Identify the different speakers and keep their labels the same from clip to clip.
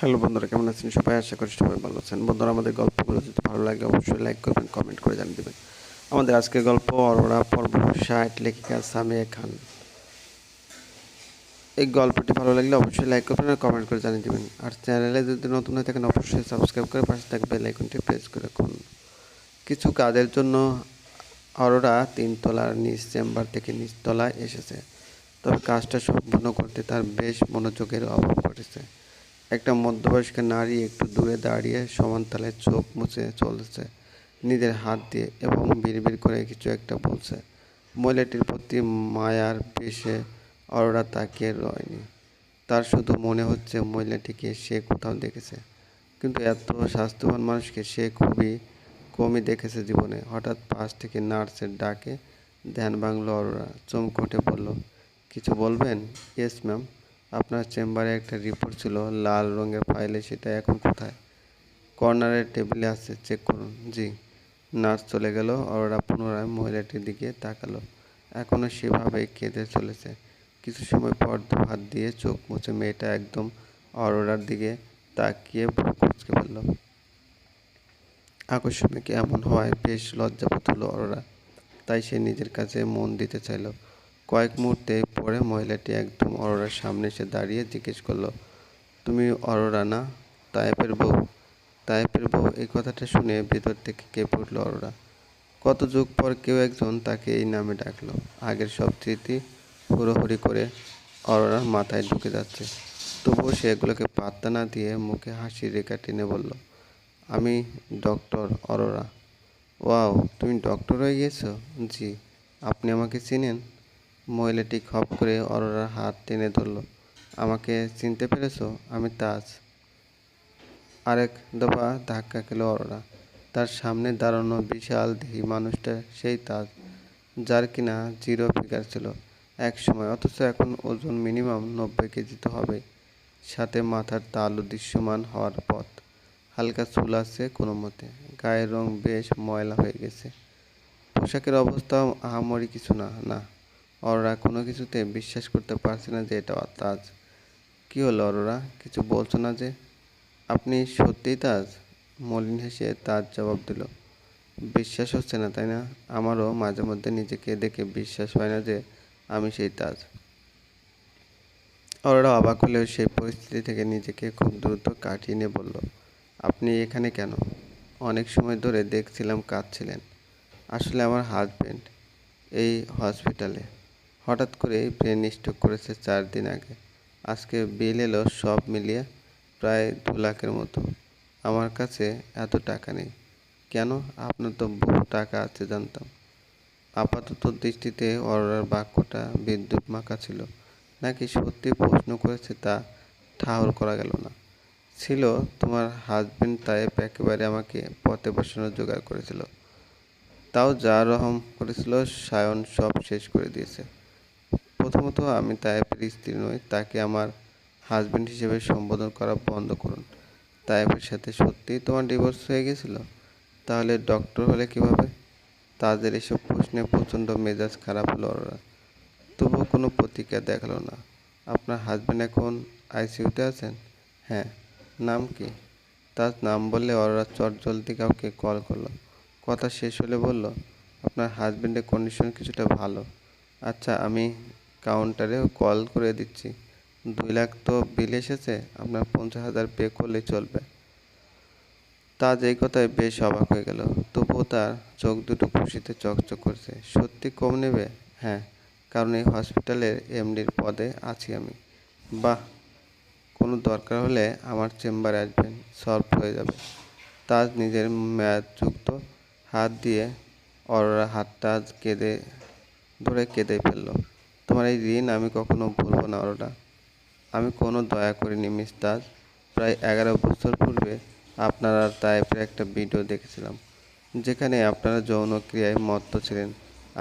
Speaker 1: Hello বন্ধুরা, কেমন আছেন? সবাই আশা করি সবাই ভালো আছেন। বন্ধুরা, আমাদের গল্পগুলো যদি ভালো লাগে, অবশ্যই লাইক করবেন কমেন্ট করে জানিয়ে দেবেন। আমাদের আজকের গল্প, অরোরা, পর্ব ষাট লেখিকা, সামিয়া খান। এই গল্পটি ভালো লাগলে অবশ্যই লাইক করবেন আর কমেন্ট করে জানিয়ে দেবেন। আর চ্যানেলে যদি নতুন হয়ে থাকেন, অবশ্যই সাবস্ক্রাইব করে পাশে থাকবে বেল প্রেস করে রাখুন। কিছু কাজের জন্য অরোরা তিনতলার নিচ চেম্বার থেকে নিচতলায় এসেছে। তবে কাজটা সম্পন্ন করতে তার বেশ মনোযোগের অভাব ঘটেছে একটা মধ্যবয়স্ক নারী একটু দূরে দাঁড়িয়ে সমানতালে চোখ মুছে চলেছে। নিজের হাত দিয়ে এবং বিড়বিড় করে কিছু একটা বলছে। মহিলাটির প্রতি মায়ার পেশে অরোরা তাকিয়ে রয়নি। তার শুধু মনে হচ্ছে মহিলাটিকে সে কোথাও দেখেছে। কিন্তু এত স্বাস্থ্যবান মানুষকে সে খুবই কমই দেখেছে জীবনে। হঠাৎ পাশ থেকে নার্সের ডাকে ধ্যান ভাঙলো অরোরা। চমকে উঠে বলল, কিছু বলবেন? ইয়েস ম্যাম আপনার চেম্বারে একটা রিপোর্ট ছিল, লাল রঙের ফাইলে সেটা এখন কোথায়? কর্নারের টেবিলে আছে চেক করুন। জি নার্স চলে গেল অরোরা পুনরায় মহিলাটির দিকে তাকালো। এখনও সেভাবেই কেঁদে চলেছে। কিছু সময় পর দু হাত দিয়ে চোখ মুছে মেয়েটা একদম অরোরার দিকে তাকিয়ে ভ্রু কুচকে আকস্মিক এমন হওয়ায় বেশ লজ্জাবোধ হলো অরোরা। তাই সে নিজের কাছে মন দিতে চাইল। কয়েক মুহূর্তে পরে মহিলাটি একদম অরোরার সামনে এসে দাঁড়িয়ে জিজ্ঞেস করল, তুমি অরোরা না? তায়েপের বউ। তায়েপের বউ? এই কথাটা শুনে ভেতর থেকে কেঁপে উঠল অরোরা। কত যুগ পর কেউ একজন তাকে এই নামে ডাকলো। আগের সব স্মৃতি হুড়োহুড়ি করে অরোরার মাথায় ঢুকে যাচ্ছে। তবুও সে এগুলোকে পাত্তা না দিয়ে মুখে হাসির রেখা টেনে বলল, আমি ডক্টর অরোরা। ওয়াও, তুমি ডক্টর হয়ে গেছো জি, আপনি আমাকে চিনেন। মহিলাটি খপ করে অরোরার হাত টেনে ধরলো। আমাকে চিনতে পেরেছ? আমি তাজ। আরেক দফা ধাক্কা খেলো অরোরা। তার সামনে দাঁড়ানো বিশাল দেহি মানুষটা সেই তাজ, যার কিনা জিরো ফিগার ছিল। এক সময় অথচ এখন ওজন মিনিমাম নব্বই কেজি তো হবে সাথে মাথার তালু দৃশ্যমান হওয়ার পথ। হালকা চুল আছে কোনো মতে। গায়ের রং বেশ ময়লা হয়ে গেছে। পোশাকের অবস্থাও আহামরি কিছু না না। অরোরা কোনো কিছুতে বিশ্বাস করতে পারছে না যে এটা তাজ। কী হলো অরোরা? কিছু বলছো না যে? আপনি সত্যিই তাজ? মলিন হেসে তাজ জবাব দিল। বিশ্বাস হচ্ছে না, তাই না? আমারও মাঝে মধ্যে নিজেকে দেখে বিশ্বাস হয় না যে আমি সেই তাজ। অরোরা অবাক হলেও সেই পরিস্থিতি থেকে নিজেকে খুব দ্রুত কাটিয়ে নিয়ে বলল, আপনি এখানে কেন? অনেক সময় ধরে দেখছিলাম কাঁদছিলেন। আসলে আমার হাজবেন্ড এই হসপিটালে হঠাৎ করে ব্রেন স্ট্রোক করেছে চার দিন আগে। আজকে বিল এলো সব মিলিয়ে প্রায় দু লাখের মতো। আমার কাছে এত টাকা নেই। কেন? আপনার তো বহু টাকা আছে, জানতাম। আপাতত দৃষ্টিতে অরোরার বাক্যটা বিদ্যুৎ মাখা ছিল। নাকি সত্যি প্রশ্ন করেছে তা ঠাহর করা গেল না। ছিল, তোমার হাজবেন্ড তাইপ একেবারে আমাকে পথে বসানোর জোগাড় করেছিল। তাও যা রহম করেছিল, সায়ন সব শেষ করে দিয়েছে। প্রথমত আমি তাইপের স্ত্রী নই, তাকে আমার হাজবেন্ড হিসেবে সম্বোধন করা বন্ধ করুন। তাইপের সাথে সত্যিই তোমার ডিভোর্স হয়ে গেছিল? তাহলে ডক্টর হলে কীভাবে? তাদের এসব প্রশ্নে প্রচণ্ড মেজাজ খারাপ হলো ওরা তবুও কোনো প্রতিক্রিয়া দেখাল না। আপনার হাজবেন্ড এখন আইসিইউতে আছেন? হ্যাঁ। নাম কি? তার নাম বললে ওরা চট জলদি কাউকে কল করল। কথা শেষ হলে বলল, আপনার হাজবেন্ডের কন্ডিশন কিছুটা ভালো। আচ্ছা আমি কাউন্টারে কল করে দিচ্ছি। দুই লাখ তো বিল এসেছে, আপনার পঞ্চাশ হাজার পে করলে চলবে। তাজ এই কথায় বেশ অবাক হয়ে গেল। তবুও তার চোখ দুটো খুশিতে চকচক করছে। সত্যি কম নেবে? হ্যাঁ কারণ এই হসপিটালের এমডির পদে আছি আমি। বাহ, কোনো দরকার হলে আমার চেম্বারে আসবেন সলভ হয়ে যাবে। তাজ নিজের মেয়াদযুক্ত হাত দিয়ে অরোরা হাতটা কেঁদে ধরে কেঁদে ফেলল। তোমার এই ঋণ আমি কখনো ভুলবো না, অরোরা। আমি কোনো দয়া করিনি মিস প্রায় এগারো বছর পূর্বে আপনারা আর তাইপের একটা ভিডিও দেখেছিলাম, যেখানে আপনারা যৌন ক্রিয়ায় মত্ত ছিলেন।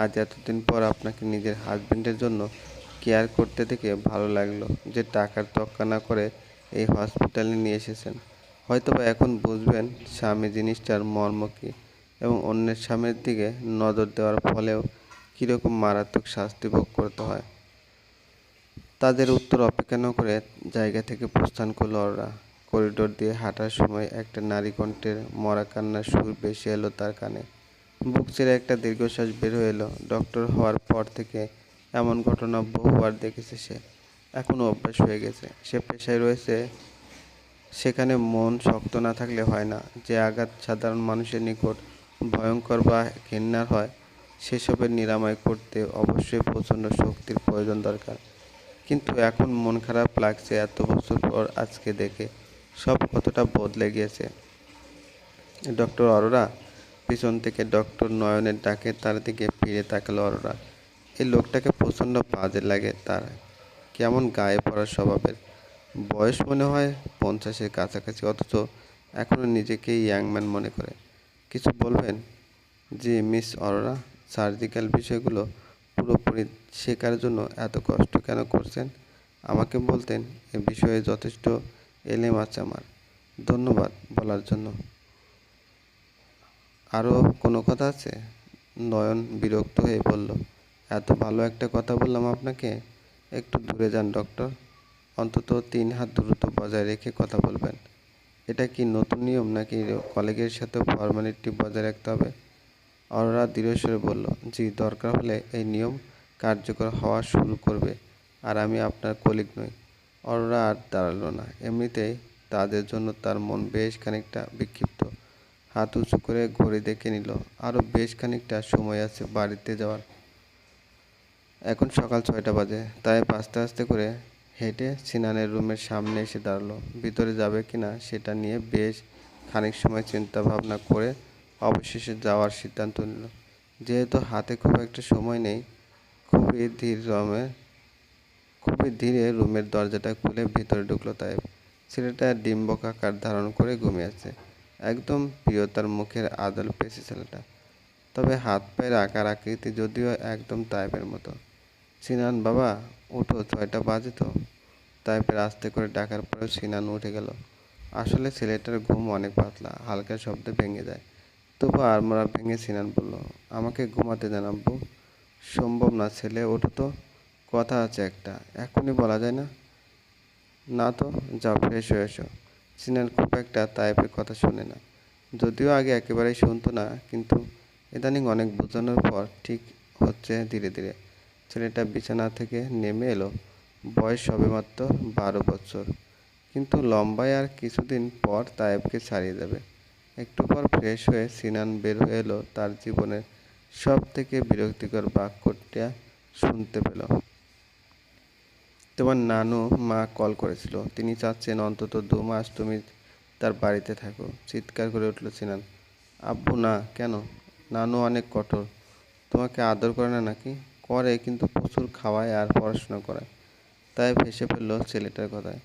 Speaker 1: আজ এতদিন পর আপনাকে নিজের হাজবেন্ডের জন্য কেয়ার করতে দেখে ভালো লাগল যে টাকার তক্কা না করে এই হসপিটালে নিয়ে এসেছেন। হয়তোবা এখন বুঝবেন স্বামী জিনিসটার মর্ম কী এবং অন্যের স্বামীর দিকে নজর দেওয়ার ফলেও কীরকম মারাত্মক শাস্তি ভোগ করতে হয়? তাদের উত্তর অপেক্ষা না করে জায়গা থেকে প্রস্থান করল ওরা। করিডোর দিয়ে হাঁটার সময় একটা নারী কণ্ঠের মরা কান্নার সুর বেশি এলো তার কানে। বুক ছেড়ে একটা দীর্ঘশ্বাস বের হয়ে এলো। ডক্টর হওয়ার পর থেকে এমন ঘটনা বহুবার দেখেছে সে। এখনও অভ্যাস হয়ে গেছে। সে পেশায় রয়েছে। সেখানে মন শক্ত না থাকলে হয় না। যে আঘাত সাধারণ মানুষের নিকট ভয়ঙ্কর বা ঘেন্নার হয় সেসবের নিরাময় করতে অবশ্যই প্রচণ্ড শক্তির প্রয়োজন দরকার। কিন্তু এখন মন খারাপ লাগছে এত বছর পর আজকে দেখে। সব কতটা বদলে গিয়েছে। ডক্টর অরোরা, পিছন থেকে ডক্টর নয়নের ডাকে তার দিকে ফিরে তাকালো অরোরা। এই লোকটাকে প্রচণ্ড বাজে লাগে তার। কেমন গায়ে পড়া স্বভাবের। বয়স মনে হয় পঞ্চাশের কাছাকাছি, অথচ এখনও নিজেকে ইয়াংম্যান মনে করে। কিছু বলবেন? জি, মিস অরোরা। সার্জিক্যাল বিষয়গুলো পুরোপুরি শেখার জন্য এত কষ্ট কেন করছেন? আমাকে বলতেন, এ বিষয়ে যথেষ্ট এলেম আছে আমার। ধন্যবাদ বলার জন্য। আরও কোনো কথা আছে? নয়ন বিরক্ত হয়ে বলল, এত ভালো একটা কথা বললাম আপনাকে। একটু দূরে যান, ডক্টর। অন্তত তিন হাত দূরত্ব বজায় রেখে কথা বলবেন। এটা কি নতুন নিয়ম নাকি কলেজের সাথে ফর্মালিটি বজায় রাখতে হবে? অরোরা দৃঢ়স্বরে বলল, জি, দরকার হলে এই নিয়ম কার্যকর হওয়া শুরু করবে, আর আমি আপনার কলিগ নই। অরোরা আর দাঁড়াল না। এমনিতেই তাদের জন্য তার মন বেশ খানিকটা বিক্ষিপ্ত। হাত উঁচু করে ঘড়ি দেখে নিল আরও বেশ খানিকটা সময় আছে বাড়িতে যাওয়ার। এখন সকাল ছয়টা বাজে। তাই আস্তে আস্তে করে হেঁটে সিনানের রুমের সামনে এসে দাঁড়াল। ভিতরে যাবে কিনা সেটা নিয়ে বেশ খানিক সময় চিন্তা ভাবনা করে অবশেষে যাওয়ার সিদ্ধান্ত নিল। যেহেতু হাতে খুব একটা সময় নেই, খুবই ধীর রমে খুবই ধীরে রুমের দরজাটা খুলে ভিতরে ঢুকলো তাই ছেলেটা ডিম্বকাকার ধারণ করে ঘুমিয়ে আছে। একদম প্রিয়তার মুখের আদল পেয়েছে ছেলেটা। তবে হাত পায়ের আকার আকৃতি যদিও একদম তাইপের মতো। সিনান, বাবা, উঠো, ছয়টা বাজে তো। তাইপের আস্তে করে ডাকার পরেও সিনান উঠে গেল। আসলে ছেলেটার ঘুম অনেক পাতলা, হালকা শব্দে ভেঙে যায়। তবু আড়মোড়া ভেঙে সিনান বলল, আমাকে ঘুমাতে জানাব সম্ভব না, ছেলে, ওঠো তো। কথা আছে একটা, এখনই বলা যায় না? না তো, যাও, ফ্রেশ হয়ে এসো। সিনান খুব একটা তাইপের কথা শোনে না। যদিও আগে একেবারেই শুনতো না, কিন্তু ইদানিং অনেক বোঝানোর পর ঠিক হচ্ছে ধীরে ধীরে। ছেলেটা বিছানা থেকে নেমে এলো, বয়স সবেমাত্র বারো বছর। কিন্তু লম্বায় আর কিছুদিন পর তায়েবকে ছাড়িয়ে যাবে একটু পর ফ্রেশ হয়ে সিনান বের হয়ে এলো তার জীবনের সব থেকে বিরক্তিকর বাক্যটা শুনতে পেল। তোমার নানু, মা কল করেছিল। তিনি চাচ্ছেন অন্তত দু মাস তুমি তার বাড়িতে থাকো। চিৎকার করে উঠল সিনান। আব্বু, না, কেন? নানু অনেক কঠোর। তোমাকে আদর করে না নাকি? করে কিন্তু প্রচুর খাওয়ায় আর পড়াশোনা করায় তাই ভেসে ফেলল ছেলেটার কথায়।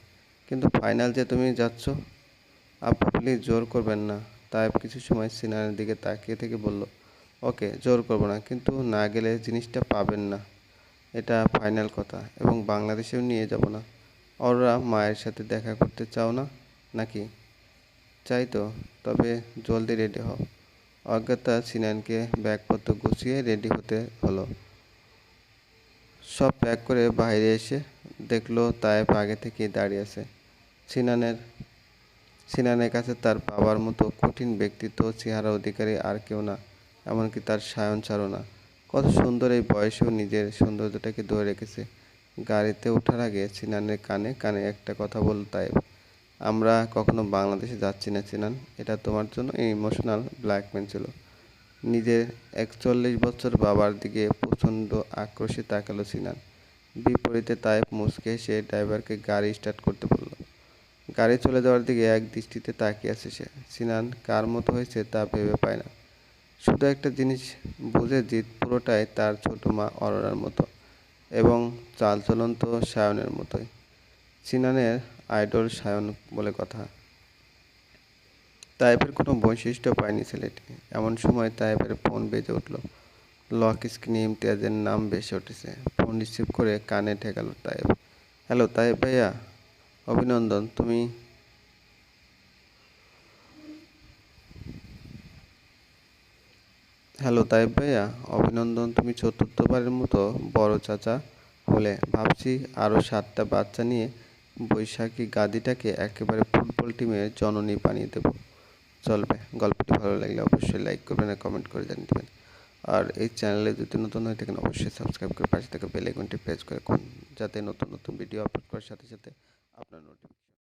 Speaker 1: কিন্তু ফাইনাল যে তুমি যাচ্ছ? আব্বু প্লিজ জোর করবেন না। তাই কিছু সময় সিনানের দিকে তাকিয়ে থেকে বলল, ওকে, জোর করব না, কিন্তু না গেলে জিনিসটা পাবেন না। এটা ফাইনাল কথা, এবং বাংলাদেশেও নিয়ে যাব না। ওরা মায়ের সাথে দেখা করতে চাও না, নাকি? চাই তো, তবে জলদি রেডি হও। অজ্ঞাতা সিনানকে ব্যাগপত্র গুছিয়ে রেডি হতে হলো। সব প্যাক করে বাইরে এসে দেখল তায়েব আগে থেকেই দাঁড়িয়ে আছে। সিনানের সিনানের কাছে তার বাবার মতো কঠিন ব্যক্তিত্ব চেহারা অধিকারী আর কেউ না, এমনকি তার সায়ন ছাড়ো না। কত সুন্দর এই বয়সেও নিজের সৌন্দর্যটাকে ধরে রেখেছে। গাড়িতে ওঠার আগে সিনানের কানে কানে একটা কথা বল তাই আমরা কখনো বাংলাদেশে যাচ্ছি না সিনান, এটা তোমার জন্য ইমোশনাল ব্ল্যাকমেন ছিল। নিজের একচল্লিশ বছর বাবার দিকে প্রচণ্ড আক্রোশে তাকালো সিনান। বিপরীতে তাইপ মুসকে সে ড্রাইভারকে গাড়ি স্টার্ট করতে বলল গাড়ি চলে যাওয়ার দিকে এক দৃষ্টিতে তাকিয়ে আছে সে। সিনান কার মতো হয়েছে তা ভেবে পায় না। শুধু একটা জিনিস বুঝে জিত পুরোটাই তার ছোট মা অরোরার মতো এবং চালচলন তো সায়নের মতোই। সিনানের আইডল সায়ন বলে কথা। তাইপের কোনো বৈশিষ্ট্য পায়নি ছেলেটি। এমন সময় তাইপের ফোন বেজে উঠল। লক স্ক্রিনে ইমতিয়াজের নাম বেশি উঠেছে। ফোন রিসিভ করে কানে ঠেকালো তাইব হ্যালো তাইব ভাইয়া। অভিনন্দন, তুমি? হ্যালো তাইব ভাইয়া, অভিনন্দন, তুমি চতুর্থবারের মতো বড় চাচা হলে। ভাবছি আরও সাতটা বাচ্চা নিয়ে বৈশাখী গাদিটাকে একেবারে ফুটবল মেয়ের জননী বানিয়ে দেবো। চলবে গল্পটি ভালো লাগলে অবশ্যই লাইক করবেন আর কমেন্ট করে জানিয়ে দেবেন। আর এই চ্যানেলে যদি নতুন হয়ে থাকেন, অবশ্যই সাবস্ক্রাইব করে পাশে থাকা বেল প্রেস করে রাখুন, যাতে নতুন নতুন ভিডিও আপলোড করার সাথে সাথে